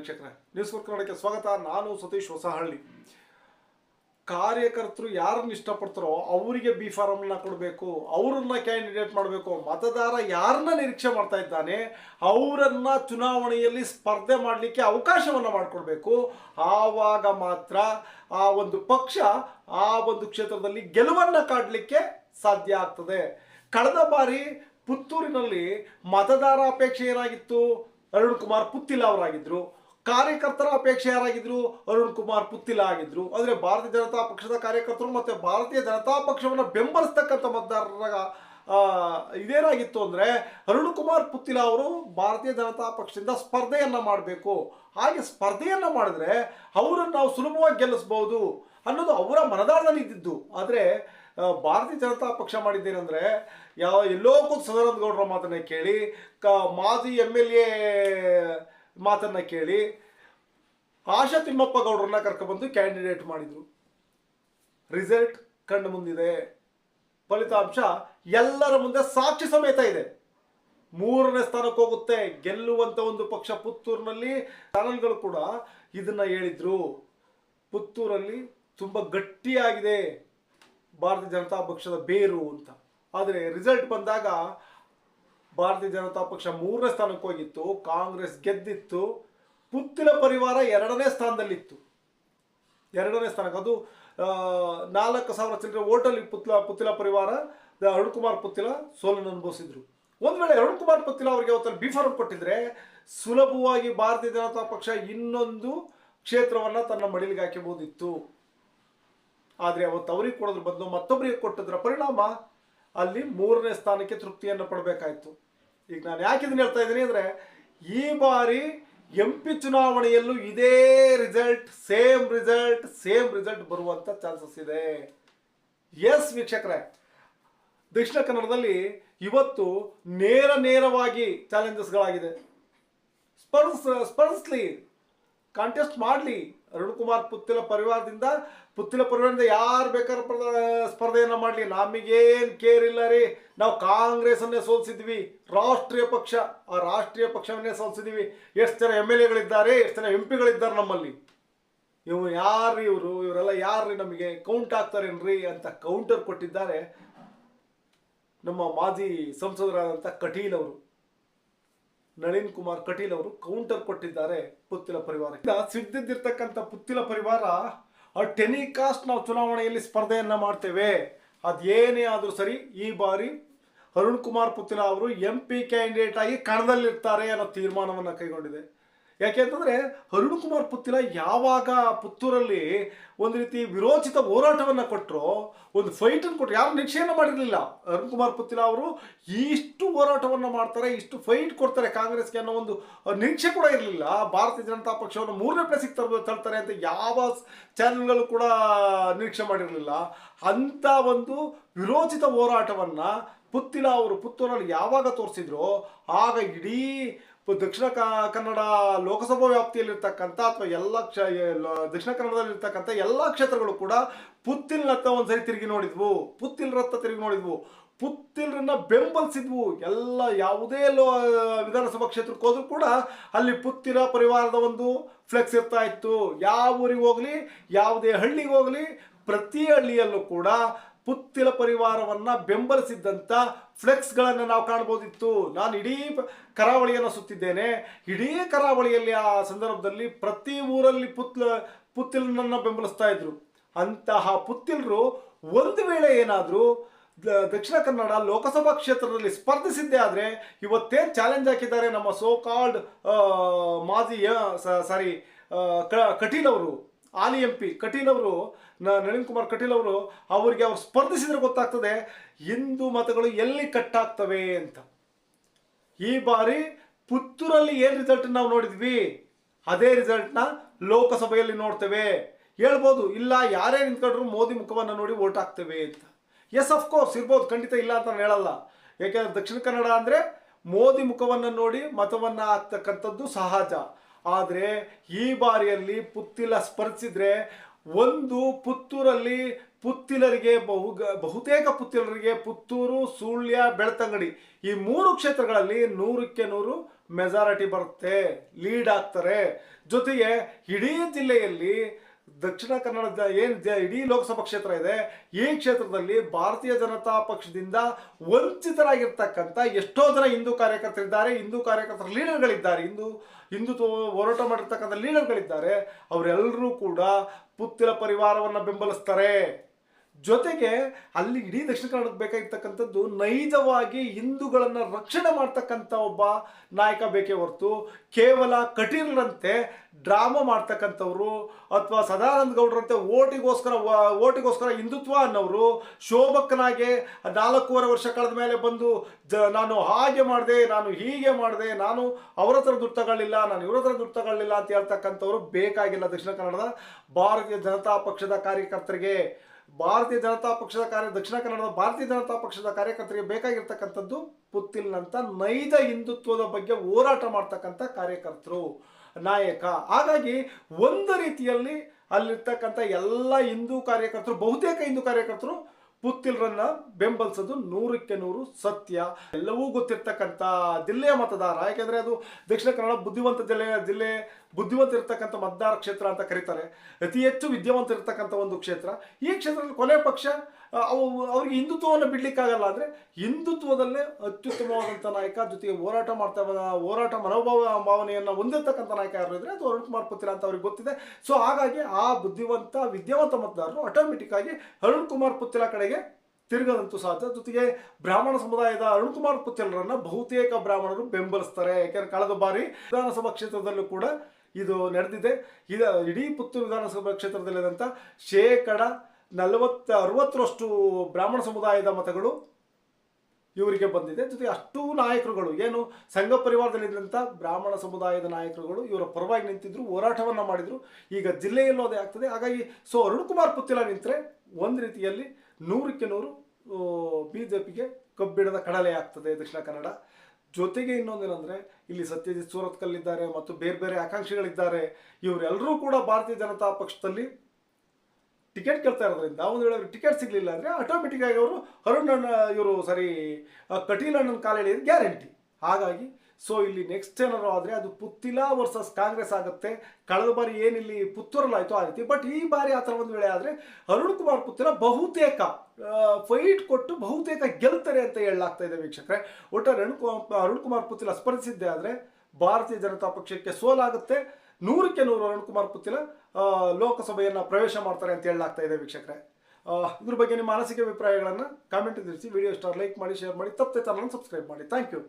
ವೀಕ್ಷಕರೇ news four ಕನ್ನಡಕ್ಕೆ ಸ್ವಾಗತ. ನಾನು ಸತೀಶ್ ಹೊಸಹಳ್ಳಿ. ಕಾರ್ಯಕರ್ತರು ಯಾರನ್ನು ಇಷ್ಟಪಡ್ತಾರೋ ಅವರಿಗೆ ಬಿ ಫಾರಮ್ನ ಕೊಡಬೇಕು, ಅವರನ್ನ ಕ್ಯಾಂಡಿಡೇಟ್ ಮಾಡಬೇಕು. ಮತದಾರ ಯಾರನ್ನ ನಿರೀಕ್ಷೆ ಮಾಡ್ತಾ ಇದ್ದಾನೆ, ಅವರನ್ನ ಚುನಾವಣೆಯಲ್ಲಿ ಸ್ಪರ್ಧೆ ಮಾಡಲಿಕ್ಕೆ ಅವಕಾಶವನ್ನು ಮಾಡಿಕೊಡ್ಬೇಕು. ಆವಾಗ ಮಾತ್ರ ಆ ಒಂದು ಪಕ್ಷ ಆ ಒಂದು ಕ್ಷೇತ್ರದಲ್ಲಿ ಗೆಲುವನ್ನು ಕಾಡಲಿಕ್ಕೆ ಸಾಧ್ಯ ಆಗ್ತದೆ. ಕಳೆದ ಬಾರಿ ಪುತ್ತೂರಿನಲ್ಲಿ ಮತದಾರ ಅಪೇಕ್ಷೆ ಏನಾಗಿತ್ತು? ಅರುಣ್ ಕುಮಾರ್ ಪುತ್ತಿಲ ಅವರಾಗಿದ್ರು. ಕಾರ್ಯಕರ್ತರ ಅಪೇಕ್ಷೆ ಯಾರಾಗಿದ್ರು? ಅರುಣ್ ಕುಮಾರ್ ಪುತ್ತಿಲ ಆಗಿದ್ರು. ಅಂದ್ರೆ ಭಾರತೀಯ ಜನತಾ ಪಕ್ಷದ ಕಾರ್ಯಕರ್ತರು ಮತ್ತೆ ಭಾರತೀಯ ಜನತಾ ಪಕ್ಷವನ್ನು ಬೆಂಬಲಿಸ್ತಕ್ಕಂಥ ಮತದಾರರ ಇದೇನಾಗಿತ್ತು ಅಂದ್ರೆ ಅರುಣ್ ಕುಮಾರ್ ಪುತ್ತಿಲ ಅವರು ಭಾರತೀಯ ಜನತಾ ಪಕ್ಷದಿಂದ ಸ್ಪರ್ಧೆಯನ್ನ ಮಾಡಬೇಕು. ಹಾಗೆ ಸ್ಪರ್ಧೆಯನ್ನ ಮಾಡಿದ್ರೆ ಅವರನ್ನು ನಾವು ಸುಲಭವಾಗಿ ಗೆಲ್ಲಿಸಬಹುದು ಅನ್ನೋದು ಅವರ ಮನದಾಳದಲ್ಲಿ ಇದ್ದಿದ್ದು. ಆದರೆ ಭಾರತೀಯ ಜನತಾ ಪಕ್ಷ ಮಾಡಿದ್ದೇನೆಂದ್ರೆ, ಯಾವ ಎಲ್ಲೋ ಕೂತು ಸದಾನಂದ ಗೌಡರ ಮಾತನ್ನೇ ಕೇಳಿ, ಕ, ಮಾಜಿ ಎಂ ಎಲ್ ಎ ಮಾತನ್ನ ಕೇಳಿ ಆಶಾ ತಿಮ್ಮಪ್ಪ ಗೌಡ್ರನ್ನ ಕರ್ಕೊಬಂದು ಕ್ಯಾಂಡಿಡೇಟ್ ಮಾಡಿದ್ರು. ರಿಸಲ್ಟ್ ಕಣ್ಣು ಮುಂದಿದೆ. ಫಲಿತಾಂಶ ಎಲ್ಲರ ಮುಂದೆ ಸಾಕ್ಷಿ ಸಮೇತ ಇದೆ. ಮೂರನೇ ಸ್ಥಾನಕ್ಕೆ ಹೋಗುತ್ತೆ. ಗೆಲ್ಲುವಂತ ಒಂದು ಪಕ್ಷ ಪುತ್ತೂರಿನಲ್ಲಿ. ಚಾನಲ್ಗಳು ಕೂಡ ಇದನ್ನ ಹೇಳಿದ್ರು. ಪುತ್ತೂರಲ್ಲಿ ತುಂಬಾ ಗಟ್ಟಿಯಾಗಿದೆ. ಭಾರತೀಯ ಜನತಾ ಪಕ್ಷದ ಬೇರು ಅಂತ. ಆದರೆ ರಿಸಲ್ಟ್ ಬಂದಾಗ ಭಾರತೀಯ ಜನತಾ ಪಕ್ಷ ಮೂರನೇ ಸ್ಥಾನಕ್ಕೆ ಹೋಗಿತ್ತು, ಕಾಂಗ್ರೆಸ್ ಗೆದ್ದಿತ್ತು ಪುತ್ತಿಲ ಪರಿವಾರ ಎರಡನೇ ಸ್ಥಾನದಲ್ಲಿತ್ತು. ಎರಡನೇ ಸ್ಥಾನಕ್ಕೆ ಅದು ನಾಲ್ಕು ಸಾವಿರ ಚಿಲ್ಲರೆ ಓಟಲ್ಲಿ ಪುತ್ಲ, ಪುತ್ತಿಲ ಪರಿವಾರ ಅರುಣ್ ಕುಮಾರ್ ಪುತ್ತಿಲ ಸೋಲನ್ನು ಅನುಭವಿಸಿದ್ರು. ಒಂದು ವೇಳೆ ಅರುಣ್ ಕುಮಾರ್ ಪುತ್ತಿಲ ಅವರಿಗೆ ಅವತ್ತಲ್ಲಿ ಬಿಫಾರ್ ಕೊಟ್ಟಿದ್ರೆ, ಸುಲಭವಾಗಿ ಭಾರತೀಯ ಜನತಾ ಪಕ್ಷ ಇನ್ನೊಂದು ಕ್ಷೇತ್ರವನ್ನ ತನ್ನ ಮಡಿಲಿಗೆ ಹಾಕಿಬಹುದಿತ್ತು ಆದರೆ ಅವತ್ತು ಅವರಿಗೆ ಕೊಡೋದ್ರ ಬದಲು ಮತ್ತೊಬ್ಬರಿಗೆ ಕೊಟ್ಟದ್ರ ಪರಿಣಾಮ ಅಲ್ಲಿ ಮೂರನೇ ಸ್ಥಾನಕ್ಕೆ ತೃಪ್ತಿಯನ್ನು ಪಡಬೇಕಾಯ್ತು. ಈಗ ನಾನು ಯಾಕೆ ಇದನ್ನ ಹೇಳ್ತಾ ಇದ್ದೀನಿ ಅಂದರೆ, ಈ ಬಾರಿ ಎಂ ಪಿ ಚುನಾವಣೆಯಲ್ಲೂ ಇದೇ result same result same result ಬರುವಂತ ಚಾನ್ಸಸ್ ಇದೆ. ಎಸ್ ವೀಕ್ಷಕರೇ. ದಕ್ಷಿಣ ಕನ್ನಡದಲ್ಲಿ ಇವತ್ತು ನೇರ ನೇರವಾಗಿ ಚಾಲೆಂಜಸ್ಗಳಾಗಿದೆ ಸ್ಪರ್ಧಿಸ್ ಸ್ಪರ್ಧಿಸ್ಲಿ ಕಾಂಟೆಸ್ಟ್ ಮಾಡಲಿ ಅರುಣ್ ಕುಮಾರ್ ಪುತ್ತಿಲ ಪರಿವಾರದಿಂದ. ಪುತ್ತಿಲ ಪರಿವಾರದಿಂದ ಯಾರು ಬೇಕಾದ್ರೂ ಸ್ಪರ್ಧೆಯನ್ನು ಮಾಡಲಿ. ನಮಗೇನು ಕೇರ್ ಇಲ್ಲ ರೀ. ನಾವು ಕಾಂಗ್ರೆಸ್ಸನ್ನೇ ಸೋಲಿಸಿದ್ವಿ. ರಾಷ್ಟ್ರೀಯ ಪಕ್ಷ, ಆ ರಾಷ್ಟ್ರೀಯ ಪಕ್ಷವನ್ನೇ ಸೋಲಿಸಿದ್ವಿ. ಎಷ್ಟು ಜನ ಎಂ ಎಲ್ ಎಗಳಿದ್ದಾರೆ, ಎಷ್ಟು ಜನ ಎಂ ಪಿಗಳಿದ್ದಾರೆ ನಮ್ಮಲ್ಲಿ. ಇವು ಯಾರು ಇವರು? ಇವರೆಲ್ಲ ಯಾರು ನಮಗೆ? ಕೌಂಟ್ ಆಗ್ತಾರೇನ್ರಿ ಅಂತ ಕೌಂಟರ್ ಕೊಟ್ಟಿದ್ದಾರೆ ನಮ್ಮ ಮಾಜಿ ಸಂಸದರಾದಂಥ ಕಟೀಲ್ ಅವರು. ನಳಿನ್ ಕುಮಾರ್ ಕಟೀಲ್ ಅವರು ಕೌಂಟರ್ ಕೊಟ್ಟಿದ್ದಾರೆ ಪುತ್ತಿಲ ಪರಿವಾರ ಸಿದ್ಧಿದ್ದಿರ್ತಕ್ಕಂಥ ಪುತ್ತಿಲ ಪರಿವಾರ, ಆ ಟೆನಿಕಾಸ್ಟ್ ನಾವು ಚುನಾವಣೆಯಲ್ಲಿ ಸ್ಪರ್ಧೆಯನ್ನ ಮಾಡ್ತೇವೆ. ಅದೇನೇ ಆದರೂ ಸರಿ, ಈ ಬಾರಿ ಅರುಣ್ ಕುಮಾರ್ ಪುತ್ತಿಲ ಅವರು ಎಂ ಪಿ ಕ್ಯಾಂಡಿಡೇಟ್ ಆಗಿ ಕಣದಲ್ಲಿರ್ತಾರೆ ಅನ್ನೋ ತೀರ್ಮಾನವನ್ನು ಕೈಗೊಂಡಿದೆ. ಯಾಕೆಂತಂದ್ರೆ ಅರುಣ್ ಕುಮಾರ್ ಪುತ್ತಿಲ ಯಾವಾಗ ಪುತ್ತೂರಲ್ಲಿ ಒಂದು ರೀತಿ ವಿರೋಚಿತ ಹೋರಾಟವನ್ನ ಕೊಟ್ಟರು ಒಂದು ಫೈಟ್ ಅನ್ನು ಕೊಟ್ಟರು ಯಾರು ನಿರೀಕ್ಷೆಯನ್ನು ಮಾಡಿರಲಿಲ್ಲ. ಅರುಣ್ ಕುಮಾರ್ ಪುತ್ತಿಲ ಅವರು ಇಷ್ಟು ಹೋರಾಟವನ್ನ ಮಾಡ್ತಾರೆ, ಇಷ್ಟು ಫೈಟ್ ಕೊಡ್ತಾರೆ ಕಾಂಗ್ರೆಸ್ಗೆ ಅನ್ನೋ ಒಂದು ನಿರೀಕ್ಷೆ ಕೂಡ ಇರಲಿಲ್ಲ. ಭಾರತೀಯ ಜನತಾ ಪಕ್ಷವನ್ನು ಮೂರನೇ ಪ್ಲೇಸಿಗೆ ತರ ತರ್ತಾರೆ ಅಂತ ಯಾವ ಚಾನೆಲ್ಗಳು ಕೂಡ ನಿರೀಕ್ಷೆ ಮಾಡಿರಲಿಲ್ಲ. ಅಂತ ಒಂದು ವಿರೋಚಿತ ಹೋರಾಟವನ್ನ ಪುತ್ತಿಲ ಅವರು ಪುತ್ತೂರಲ್ಲಿ ಯಾವಾಗ ತೋರಿಸಿದ್ರು, ಆಗ ಇಡೀ ದಕ್ಷಿಣ ಕನ್ನಡ ಲೋಕಸಭಾ ವ್ಯಾಪ್ತಿಯಲ್ಲಿರ್ತಕ್ಕಂಥ ಅಥವಾ ಎಲ್ಲ ಕ್ಷ ದಕ್ಷಿಣ ಕನ್ನಡದಲ್ಲಿರ್ತಕ್ಕಂಥ ಎಲ್ಲ ಕ್ಷೇತ್ರಗಳು ಕೂಡ ಪುತ್ತಿಲ್ನತ್ತ ಒಂದ್ಸರಿ ತಿರುಗಿ ನೋಡಿದ್ವು. ಪುತ್ತಿಲ್ರತ್ತ ತಿರುಗಿ ನೋಡಿದ್ವು. ಪುತ್ತಿಲ್ರನ್ನ ಬೆಂಬಲಿಸಿದ್ವು. ಎಲ್ಲ ಯಾವುದೇ ಲೋ ವಿಧಾನಸಭಾ ಕ್ಷೇತ್ರಕ್ಕೆ ಹೋದ್ರೂ ಕೂಡ ಅಲ್ಲಿ ಪುತ್ತಿರ ಪರಿವಾರದ ಒಂದು ಫ್ಲೆಕ್ಸ್ ಇರ್ತಾ ಇತ್ತು. ಯಾವ ಊರಿಗೆ ಹೋಗಲಿ, ಯಾವುದೇ ಹಳ್ಳಿಗೆ ಹೋಗಲಿ, ಪ್ರತಿ ಹಳ್ಳಿಯಲ್ಲೂ ಕೂಡ ಪುತ್ತಿಲ ಪರಿವಾರವನ್ನ ಬೆಂಬಲಿಸಿದ್ದಂಥ ಫ್ಲೆಕ್ಸ್ಗಳನ್ನು ನಾವು ಕಾಣ್ಬೋದಿತ್ತು ನಾನು ಇಡೀ ಕರಾವಳಿಯನ್ನು ಸುತ್ತಿದ್ದೇನೆ. ಇಡೀ ಕರಾವಳಿಯಲ್ಲಿ ಆ ಸಂದರ್ಭದಲ್ಲಿ ಪ್ರತಿ ಊರಲ್ಲಿ ಪುತ್ಲ, ಪುತ್ತಿಲನನ್ನ ಬೆಂಬಲಿಸ್ತಾ ಇದ್ರು. ಅಂತಹ ಪುತ್ತಿಲರು ಒಂದು ವೇಳೆ ಏನಾದರೂ ದಕ್ಷಿಣ ಕನ್ನಡ ಲೋಕಸಭಾ ಕ್ಷೇತ್ರದಲ್ಲಿ ಸ್ಪರ್ಧಿಸಿದ್ದೇ ಆದರೆ ಇವತ್ತೇನು ಚಾಲೆಂಜ್ ಹಾಕಿದ್ದಾರೆ ನಮ್ಮ ಸೋ ಕಾಲ್ಡ್ ಮಾಜಿ ಸಾರಿ ಕಟೀಲ್ ಅವರು. ಆಲಿ ಎಂ ಪಿ ಕಟೀಲ್ ಅವರು ನಳಿನ್ ಕುಮಾರ್ ಕಟೀಲ್ ಅವರು ಅವರಿಗೆ ಅವ್ರು ಸ್ಪರ್ಧಿಸಿದ್ರೆ ಗೊತ್ತಾಗ್ತದೆ, ಹಿಂದೂ ಮತಗಳು ಎಲ್ಲಿ ಕಟ್ಟಾಗ್ತವೆ ಅಂತ. ಈ ಬಾರಿ ಪುತ್ತೂರಲ್ಲಿ ಏನು ರಿಸಲ್ಟ್ ನಾವು ನೋಡಿದ್ವಿ? ಅದೇ ರಿಸಲ್ಟ್ನ ಲೋಕಸಭೆಯಲ್ಲಿ ನೋಡ್ತೇವೆ. ಹೇಳ್ಬೋದು, ಇಲ್ಲ, ಯಾರೇ ನಿಂತ್ಕೊಂಡ್ರು ಮೋದಿ ಮುಖವನ್ನು ನೋಡಿ ವೋಟ್ ಹಾಕ್ತೇವೆ ಅಂತ. ಎಸ್ ಅಫ್ ಕೋರ್ಸ್ ಇರ್ಬೋದು, ಖಂಡಿತ ಇಲ್ಲ ಅಂತ ನಾನು ಹೇಳಲ್ಲ. ಯಾಕೆಂದ್ರೆ ದಕ್ಷಿಣ ಕನ್ನಡ ಅಂದರೆ ಮೋದಿ ಮುಖವನ್ನು ನೋಡಿ ಮತವನ್ನು ಹಾಕ್ತಕ್ಕಂಥದ್ದು ಸಹಜ. ಆದರೆ ಈ ಬಾರಿಯಲ್ಲಿ ಪುತ್ತಿಲ ಸ್ಪರ್ಧಿಸಿದ್ರೆ ಒಂದು ಪುತ್ತೂರಲ್ಲಿ ಪುತ್ತಿಲರಿಗೆ ಬಹು ಬಹುತೇಕ ಪುತ್ತಿಲರಿಗೆ ಪುತ್ತೂರು, ಸುಳ್ಯ, ಬೆಳ್ತಂಗಡಿ ಈ ಮೂರು ಕ್ಷೇತ್ರಗಳಲ್ಲಿ ನೂರಕ್ಕೆ ನೂರು ಮೆಜಾರಿಟಿ ಬರುತ್ತೆ, ಲೀಡ್ ಆಗ್ತಾರೆ. ಜೊತೆಗೆ ಇಡೀ ಜಿಲ್ಲೆಯಲ್ಲಿ ದಕ್ಷಿಣ ಕನ್ನಡದ ಏನು ಇಡೀ ಲೋಕಸಭಾ ಕ್ಷೇತ್ರ ಇದೆ, ಈ ಕ್ಷೇತ್ರದಲ್ಲಿ ಭಾರತೀಯ ಜನತಾ ಪಕ್ಷದಿಂದ ವಂಚಿತರಾಗಿರ್ತಕ್ಕಂಥ ಎಷ್ಟೋ ಜನ ಹಿಂದೂ ಕಾರ್ಯಕರ್ತರಿದ್ದಾರೆ, ಹಿಂದೂ ಕಾರ್ಯಕರ್ತರ ಲೀಡರ್ಗಳಿದ್ದಾರೆ. ಹಿಂದೂ, ಹಿಂದುತ್ವ ಹೋರಾಟ ಮಾಡಿರ್ತಕ್ಕಂಥ ಲೀಡರ್ಗಳಿದ್ದಾರೆ. ಅವರೆಲ್ಲರೂ ಕೂಡ ಪುತ್ತಿಲ ಪರಿವಾರವನ್ನು ಬೆಂಬಲಿಸ್ತಾರೆ. ಜೊತೆಗೆ ಅಲ್ಲಿ ಇಡೀ ದಕ್ಷಿಣ ಕನ್ನಡಕ್ಕೆ ಬೇಕಾಗಿರ್ತಕ್ಕಂಥದ್ದು ನೈಜವಾಗಿ ಹಿಂದೂಗಳನ್ನು ರಕ್ಷಣೆ ಮಾಡ್ತಕ್ಕಂಥ ಒಬ್ಬ ನಾಯಕ ಬೇಕೇ ಹೊರತು ಕೇವಲ ಕಟೀಲ್ರಂತೆ ಡ್ರಾಮಾ ಮಾಡ್ತಕ್ಕಂಥವ್ರು ಅಥವಾ ಸದಾನಂದ ಗೌಡ್ರಂತೆ ಓಟಿಗೋಸ್ಕರ ಓಟಿಗೋಸ್ಕರ ಹಿಂದುತ್ವ ಅನ್ನೋರು ಶೋಭಕ್ಕನಾಗೆ ನಾಲ್ಕೂವರೆ ವರ್ಷ ಕಳೆದ ಮೇಲೆ ಬಂದು ಜ, ನಾನು ಹಾಗೆ ಮಾಡಿದೆ, ನಾನು ಹೀಗೆ ಮಾಡಿದೆ, ನಾನು ಅವರ ಹತ್ರ ದುಡ್ಡು ತಗೊಳ್ಳಿಲ್ಲ, ನಾನು ಇವ್ರ ಹತ್ರ ದುಡ್ಡು ಅಂತ ಹೇಳ್ತಕ್ಕಂಥವ್ರು ಬೇಕಾಗಿಲ್ಲ ದಕ್ಷಿಣ ಕನ್ನಡದ ಭಾರತೀಯ ಜನತಾ ಪಕ್ಷದ ಕಾರ್ಯಕರ್ತರಿಗೆ. ಭಾರತೀಯ ಜನತಾ ಪಕ್ಷದ ಕಾರ್ಯ, ದಕ್ಷಿಣ ಕನ್ನಡದ ಭಾರತೀಯ ಜನತಾ ಪಕ್ಷದ ಕಾರ್ಯಕರ್ತರಿಗೆ ಬೇಕಾಗಿರ್ತಕ್ಕಂಥದ್ದು ಪುತ್ತಿಲ್ನಂತ ನೈಜ ಹಿಂದುತ್ವದ ಬಗ್ಗೆ ಹೋರಾಟ ಮಾಡ್ತಕ್ಕಂಥ ಕಾರ್ಯಕರ್ತರು, ನಾಯಕ. ಹಾಗಾಗಿ ಒಂದು ರೀತಿಯಲ್ಲಿ ಅಲ್ಲಿರ್ತಕ್ಕಂಥ ಎಲ್ಲ ಹಿಂದೂ ಕಾರ್ಯಕರ್ತರು, ಬಹುತೇಕ ಹಿಂದೂ ಕಾರ್ಯಕರ್ತರು ಪುತ್ತಿಲ್ರನ್ನ ಬೆಂಬಲಿಸೋದು ನೂರಕ್ಕೆ ನೂರು ಸತ್ಯ. ಎಲ್ಲವೂ ಗೊತ್ತಿರ್ತಕ್ಕಂಥ ಜಿಲ್ಲೆಯ ಮತದಾರ, ಯಾಕೆಂದರೆ ಅದು ದಕ್ಷಿಣ ಕನ್ನಡ ಬುದ್ಧಿವಂತ ಜಿಲ್ಲೆ ಜಿಲ್ಲೆ ಬುದ್ಧಿವಂತ ಇರ್ತಕ್ಕಂಥ ಮತದಾರ ಕ್ಷೇತ್ರ ಅಂತ ಕರೀತಾರೆ. ಅತಿ ಹೆಚ್ಚು ವಿದ್ಯಾವಂತ ಇರ್ತಕ್ಕಂಥ ಒಂದು ಕ್ಷೇತ್ರ. ಈ ಕ್ಷೇತ್ರದಲ್ಲಿ ಕೊನೆ ಪಕ್ಷ ಅವು ಅವ್ರಿಗೆ ಹಿಂದುತ್ವವನ್ನು ಬಿಡ್ಲಿಕ್ಕಾಗಲ್ಲ, ಆದರೆ ಹಿಂದುತ್ವದಲ್ಲೇ ಅತ್ಯುತ್ತಮವಾದಂಥ ನಾಯಕ, ಜೊತೆಗೆ ಹೋರಾಟ ಮಾಡ್ತಾ ಹೋರಾಟ ಮನೋಭಾವ ಭಾವನೆಯನ್ನು ಹೊಂದಿರ್ತಕ್ಕಂಥ ನಾಯಕ ಯಾರು ಇದ್ರೆ ಅದು ಅರುಣ್ ಕುಮಾರ್ ಪುತ್ರ ಅಂತ ಅವ್ರಿಗೆ ಗೊತ್ತಿದೆ. ಸೊ ಹಾಗಾಗಿ ಆ ಬುದ್ಧಿವಂತ, ವಿದ್ಯಾವಂತ ಮತದಾರರು ಆಟೋಮೆಟಿಕ್ ಆಗಿ ಅರುಣ್ ಕುಮಾರ್ ಪುತ್ತಿಲ ಕಡೆಗೆ ತಿರುಗದಂತೂ ಸಾಧ್ಯ. ಜೊತೆಗೆ ಬ್ರಾಹ್ಮಣ ಸಮುದಾಯದ ಅರುಣ್ ಕುಮಾರ್ ಪುತ್ತಿಲರನ್ನ ಬಹುತೇಕ ಬ್ರಾಹ್ಮಣರು ಬೆಂಬಲಿಸ್ತಾರೆ. ಯಾಕೆಂದ್ರೆ ಕಳೆದ ಬಾರಿ ವಿಧಾನಸಭಾ ಕ್ಷೇತ್ರದಲ್ಲೂ ಕೂಡ ಇದು ನಡೆದಿದೆ. ಇದು ಇಡೀ ಪುತ್ತೂರು ವಿಧಾನಸಭಾ ಕ್ಷೇತ್ರದಲ್ಲಿದ್ದಂಥ ಶೇಕಡ ನಲವತ್ತ ಅರವತ್ತರಷ್ಟು ಬ್ರಾಹ್ಮಣ ಸಮುದಾಯದ ಮತಗಳು ಇವರಿಗೆ ಬಂದಿದೆ. ಜೊತೆಗೆ ಅಷ್ಟು ನಾಯಕರುಗಳು, ಏನು ಸಂಘ ಪರಿವಾರದಲ್ಲಿದ್ದಂಥ ಬ್ರಾಹ್ಮಣ ಸಮುದಾಯದ ನಾಯಕರುಗಳು ಇವರ ಪರವಾಗಿ ನಿಂತಿದ್ರು, ಹೋರಾಟವನ್ನು ಮಾಡಿದ್ರು. ಈಗ ಜಿಲ್ಲೆಯಲ್ಲೂ ಅದೇ ಆಗ್ತದೆ. ಹಾಗಾಗಿ ಸೊ ಅರುಣ್ ಕುಮಾರ್ ಪುತ್ತಿಲ ನಿಂತರೆ ಒಂದು ರೀತಿಯಲ್ಲಿ ನೂರಕ್ಕೆ ನೂರು ಬಿ ಜೆ ಪಿಗೆ ಕಬ್ಬಿಣದ ಕಡಲೆ ಆಗ್ತದೆ ದಕ್ಷಿಣ ಕನ್ನಡ. ಜೊತೆಗೆ ಇನ್ನೊಂದೇನೆಂದರೆ ಇಲ್ಲಿ ಸತ್ಯಜಿತ್ ಸೂರತ್ಕಲ್ಲಿದ್ದಾರೆ ಮತ್ತು ಬೇರೆ ಬೇರೆ ಆಕಾಂಕ್ಷಿಗಳಿದ್ದಾರೆ. ಇವರೆಲ್ಲರೂ ಕೂಡ ಭಾರತೀಯ ಜನತಾ ಪಕ್ಷದಲ್ಲಿ ಟಿಕೆಟ್ ಕೇಳ್ತಾ ಇರೋದ್ರಿಂದ, ಒಂದು ವೇಳೆ ಟಿಕೆಟ್ ಸಿಗಲಿಲ್ಲ ಅಂದರೆ ಆಟೋಮೆಟಿಕ್ ಆಗಿ ಅವರು ಅರುಣ್ ಇವರು ಸರಿ ಕಟೀಲಣ್ಣನ ಕಾಲ ಎಳೆಯೋದು ಗ್ಯಾರಂಟಿ ಹಾಗಾಗಿ ಸೊ ಇಲ್ಲಿ ನೆಕ್ಸ್ಟ್ ಏನಾದ್ರು ಆದರೆ ಅದು ಪುತ್ತಿಲ ವರ್ಸಸ್ ಕಾಂಗ್ರೆಸ್ ಆಗುತ್ತೆ. ಕಳೆದ ಬಾರಿ ಏನಿಲ್ಲಿ ಪುತ್ತೂರಲ್ಲಾಯಿತು ಆ ರೀತಿ. ಬಟ್ ಈ ಬಾರಿ ಆ ಥರ ಒಂದು ವೇಳೆ ಆದರೆ ಅರುಣ್ ಕುಮಾರ್ ಪುತ್ತಿಲ ಬಹುತೇಕ ಫೈಟ್ ಕೊಟ್ಟು ಬಹುತೇಕ ಗೆಲ್ತಾರೆ ಅಂತ ಹೇಳಲಾಗ್ತಾ ಇದೆ ವೀಕ್ಷಕರೇ. ಒಟ್ಟಾರೆ ಅರುಣ್ ಕುಮಾರ್ ಅರುಣ್ ಕುಮಾರ್ ಪುತ್ತಿಲ ಸ್ಪರ್ಧಿಸಿದ್ದೆ ಆದರೆ ಭಾರತೀಯ ಜನತಾ ಪಕ್ಷಕ್ಕೆ ಸೋಲಾಗುತ್ತೆ. ನೂರಕ್ಕೆ ನೂರು ಅರುಣ್ ಕುಮಾರ್ ಪುತ್ತಿಲ ಲೋಕಸಭೆಯನ್ನು ಪ್ರವೇಶ ಮಾಡ್ತಾರೆ ಅಂತ ಹೇಳಲಾಗ್ತಾ ಇದೆ ವೀಕ್ಷಕರೇ ಇದ್ರ ಬಗ್ಗೆ ನಿಮ್ಮ ಮಾನಸಿಕ ಅಭಿಪ್ರಾಯಗಳನ್ನು ಕಾಮೆಂಟ್ ತಿಳಿಸಿ ವಿಡಿಯೋ ಸ್ಟಾರ್ ಲೈಕ್ ಮಾಡಿ ಶೇರ್ ಮಾಡಿ ತಪ್ಪದೆ ಚಾನಲ್ ಸಬ್ಸ್ಕ್ರೈಬ್ ಮಾಡಿ ಥ್ಯಾಂಕ್ ಯು